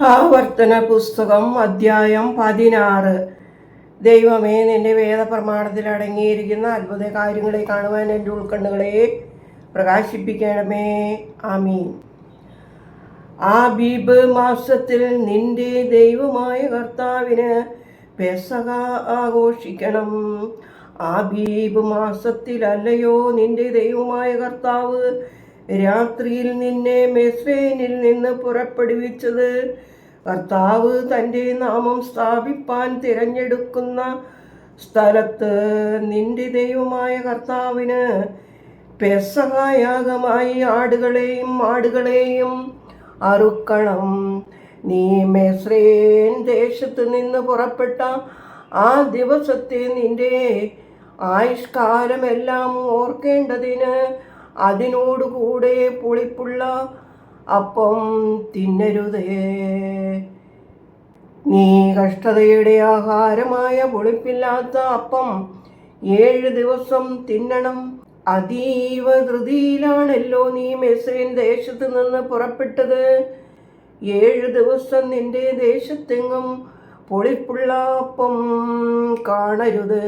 ആവർത്തന പുസ്തകം അധ്യായം പതിനാറ്. ദൈവമേ നിന്റെ വേദപ്രമാണത്തിൽ അടങ്ങിയിരിക്കുന്ന അത്ഭുത കാര്യങ്ങളെ കാണുവാൻ എന്റെ ഉൾക്കണ്ണുകളെ പ്രകാശിപ്പിക്കണമേ. ആമീൻ. ആബീബ് മാസത്തിൽ നിന്റെ ദൈവമായ കർത്താവിന് പെസക ആഘോഷിക്കണം. ആബീബ് മാസത്തിലല്ലയോ നിന്റെ ദൈവമായ കർത്താവ് രാത്രിയിൽ നിന്നെ മെസ്വേനിൽ നിന്ന് പുറപ്പെടുവിച്ചത്. കർത്താവ് തന്റെ നാമം സ്ഥാപിപ്പാൻ തിരഞ്ഞെടുക്കുന്ന സ്ഥലത്ത് നിന്റെ ദൈവമായ കർത്താവിന് പെസഹായാഗമായി ആടുകളെയും ആടുകളെയും അറുക്കണം. നീ മെസ്രേൻ ദേശത്ത് നിന്ന് പുറപ്പെട്ട ആ ദിവസത്തെ നിന്റെ ആയുഷ്കാലമെല്ലാം ഓർക്കേണ്ടതിന് അതിനോടുകൂടെ പുളിപ്പുള്ള അപ്പം തിന്നരുതേ. നീ കഷ്ടതയുടെ ആഹാരമായ പുളിപ്പില്ലാത്ത അപ്പം ഏഴ് ദിവസം തിന്നണം. അതീവ ധൃതിയിലാണല്ലോ നീ മെസ്രൈൻ ദേശത്ത് നിന്ന് പുറപ്പെട്ടത്. ഏഴ് ദിവസം നിന്റെ ദേശത്തെങ്ങും പൊളിപ്പുള്ള അപ്പം കാണരുത്.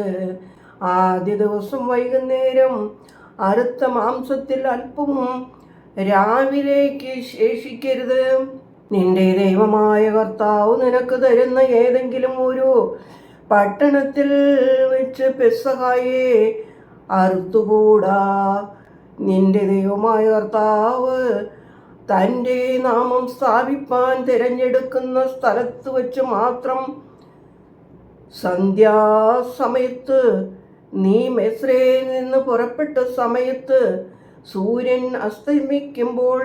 ആദ്യ ദിവസം വൈകുന്നേരം അറുത്ത മാംസത്തിൽ അല്പവും രാവിലേക്ക് ശേഷിക്കരുത്. നിന്റെ ദൈവമായ കർത്താവ് നിനക്ക് തരുന്ന ഏതെങ്കിലും ഒരു പട്ടണത്തിൽ വെച്ച് പെസഹായെ അറുത്തുകൂടാ. നിന്റെ ദൈവമായ കർത്താവ് തന്റെ നാമം സ്ഥാപിപ്പാൻ തിരഞ്ഞെടുക്കുന്ന സ്ഥലത്ത് വെച്ച് മാത്രം സന്ധ്യാസമയത്ത് നീ മെസ്രയിൽ നിന്ന് പുറപ്പെട്ട സമയത്ത് സൂര്യൻ അസ്തമിക്കുമ്പോൾ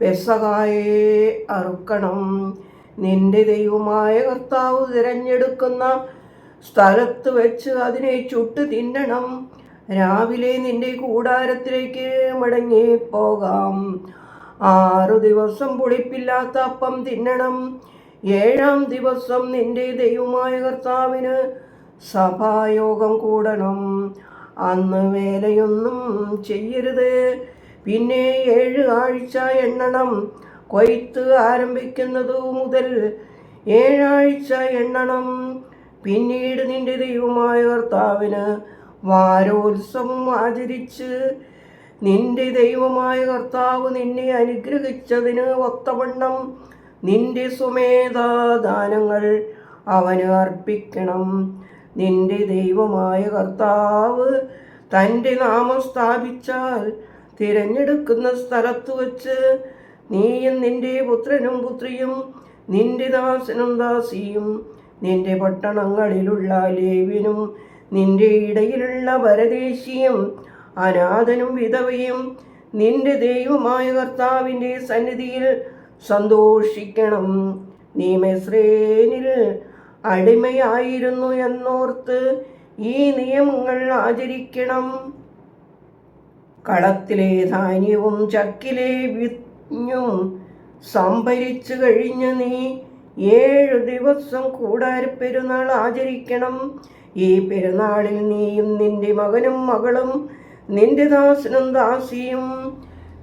പെസകായെ അറുക്കണം. നിന്റെ ദൈവമായ കർത്താവ് തിരഞ്ഞെടുക്കുന്ന സ്ഥലത്ത് വെച്ച് അതിനെ ചുട്ട് തിന്നണം. രാവിലെ നിന്റെ കൂടാരത്തിലേക്ക് മടങ്ങി പോകാം ആറു ദിവസം പുളിപ്പില്ലാത്ത അപ്പം തിന്നണം. ഏഴാം ദിവസം നിന്റെ ദൈവമായ കർത്താവിന് സഭായോഗം കൂടണം. അന്ന് വേലയൊന്നും ചെയ്യരുത്. പിന്നെ ഏഴ് ആഴ്ച എണ്ണണം. കൊയ്ത്ത് ആരംഭിക്കുന്നതു മുതൽ ഏഴാഴ്ച എണ്ണണം. പിന്നീട് നിന്റെ ദൈവമായ കർത്താവിന് വാരോത്സവം ആചരിച്ച് നിന്റെ ദൈവമായ കർത്താവ് നിന്നെ അനുഗ്രഹിച്ചതിന് ഒത്തവണ്ണം നിന്റെ സ്വമേധാദാനങ്ങൾ അവന് അർപ്പിക്കണം. നിന്റെ ദൈവമായ കർത്താവ് തന്റെ നാമം സ്ഥാപിച്ചാൽ തിരഞ്ഞെടുക്കുന്ന സ്ഥലത്ത് വച്ച് നീയും നിന്റെ പുത്രനും പുത്രിയും നിന്റെ ദാസനും ദാസിയും നിന്റെ പട്ടണങ്ങളിലുള്ള ലേവിനും നിന്റെ ഇടയിലുള്ള പരദേശിയും അനാഥനും വിധവയും നിന്റെ ദൈവമായ കർത്താവിന്റെ സന്നിധിയിൽ സന്തോഷിക്കണം. നീ മെസ്രേനിൽ അടിമയായിരുന്നു എന്നോർത്ത് ഈ നിയമങ്ങൾ ആചരിക്കണം. കളത്തിലെ ധാന്യവും ചക്കിലെ വിഞ്ഞും സംഭരിച്ചു കഴിഞ്ഞ് നീ ഏഴു ദിവസം കൂടാര പെരുന്നാൾ ആചരിക്കണം. ഈ പെരുന്നാളിൽ നീയും നിന്റെ മകനും മകളും നിന്റെ ദാസനും ദാസിയും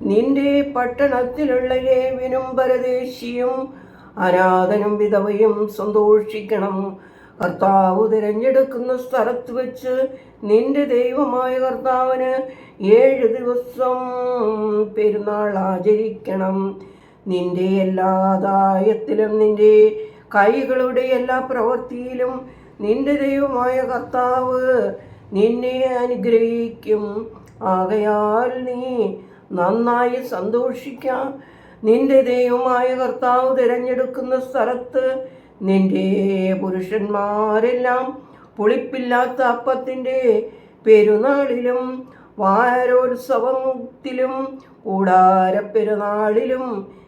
നിന്റെ പട്ടണത്തിലുള്ള ലേവിനും പരദേശിയും അനാഥനും വിധവയും സന്തോഷിക്കണം. കർത്താവ് തിരഞ്ഞെടുക്കുന്ന സ്ഥലത്ത് വെച്ച് നിന്റെ ദൈവമായ കർത്താവിന് ഏഴ് ദിവസം പെരുന്നാൾ ആചരിക്കണം. നിന്റെ എല്ലാ ആദായത്തിലും നിന്റെ കൈകളുടെ എല്ലാ പ്രവൃത്തിയിലും നിന്റെ ദൈവമായ കർത്താവ് നിന്നെ അനുഗ്രഹിക്കും. ആകയാൽ നീ നന്നായി സന്തോഷിക്കാം. നിന്റെ ദൈവമായ കർത്താവ് തിരഞ്ഞെടുക്കുന്ന സ്ഥലത്ത് നിന്റെ പുരുഷന്മാരെല്ലാം പുളിപ്പില്ലാത്ത അപ്പത്തിന്റെ പെരുന്നാളിലും വാരോത്സവത്തിലും കൂടാരപ്പെരുന്നാളിലും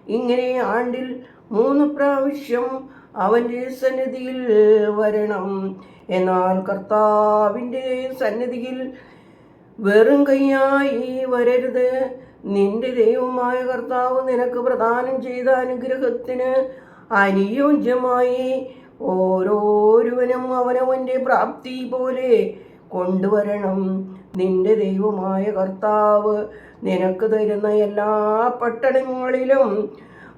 ഇങ്ങനെ ആണ്ടിൽ മൂന്ന് പ്രാവശ്യം അവന്റെ സന്നിധിയിൽ വരണം. എന്നാൽ കർത്താവിന്റെ സന്നിധിയിൽ വെറും കൈയായി വരരുത്. നിന്റെ ദൈവമായ കർത്താവ് നിനക്ക് പ്രദാനം ചെയ്ത അനുഗ്രഹത്തിന് അനുയോജ്യമായി ഓരോരുവനും അവനവന്റെ പ്രാപ്തി പോലെ കൊണ്ടുവരണം. നിന്റെ ദൈവമായ കർത്താവ് നിനക്ക് തരുന്ന എല്ലാ പട്ടണങ്ങളിലും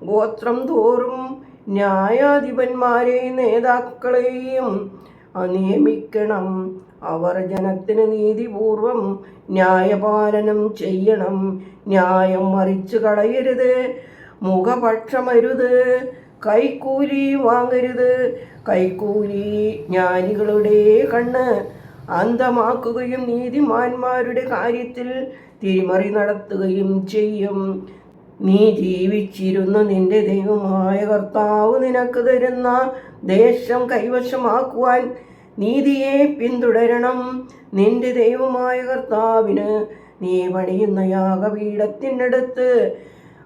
ഗോത്രം തോറും ന്യായാധിപന്മാരെയും നേതാക്കളെയും നിയമിക്കണം. അവർ ജനത്തിന് നീതിപൂർവം ന്യായപാലനം ചെയ്യണം. ന്യായം മറിച്ചു കളയരുത്. മുഖപക്ഷമരുത്. കൈക്കൂലി വാങ്ങരുത്. കൈക്കൂലി ജ്ഞാനികളുടെ കണ്ണ് അന്ധമാക്കുകയും നീതിമാന്മാരുടെ കാര്യത്തിൽ തിരിമറി നടത്തുകയും ചെയ്യും. നീ ജീവിച്ചിരുന്ന നിന്റെ ദൈവമായ കർത്താവ് നിനക്ക് തരുന്ന ദേശം കൈവശമാക്കുവാൻ നീതിയെ പിന്തുടരണം. നിന്റെ ദൈവമായ കർത്താവിന് നീ പണിയുന്ന യാഗപീഠത്തിനടുത്ത്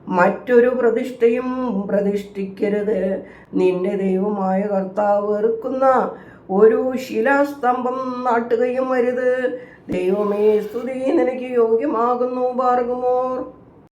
മറ്റൊരു പ്രതിഷ്ഠയും പ്രതിഷ്ഠിക്കരുത്. നിന്റെ ദൈവമായ കർത്താവ് വെറുക്കുന്ന ഒരു ശിലാസ്തംഭം നാട്ടുകയും അരുത്. ദൈവമേ സ്തുതി. നിനക്ക് യോഗ്യമാകുന്നു പാർഗുമോർ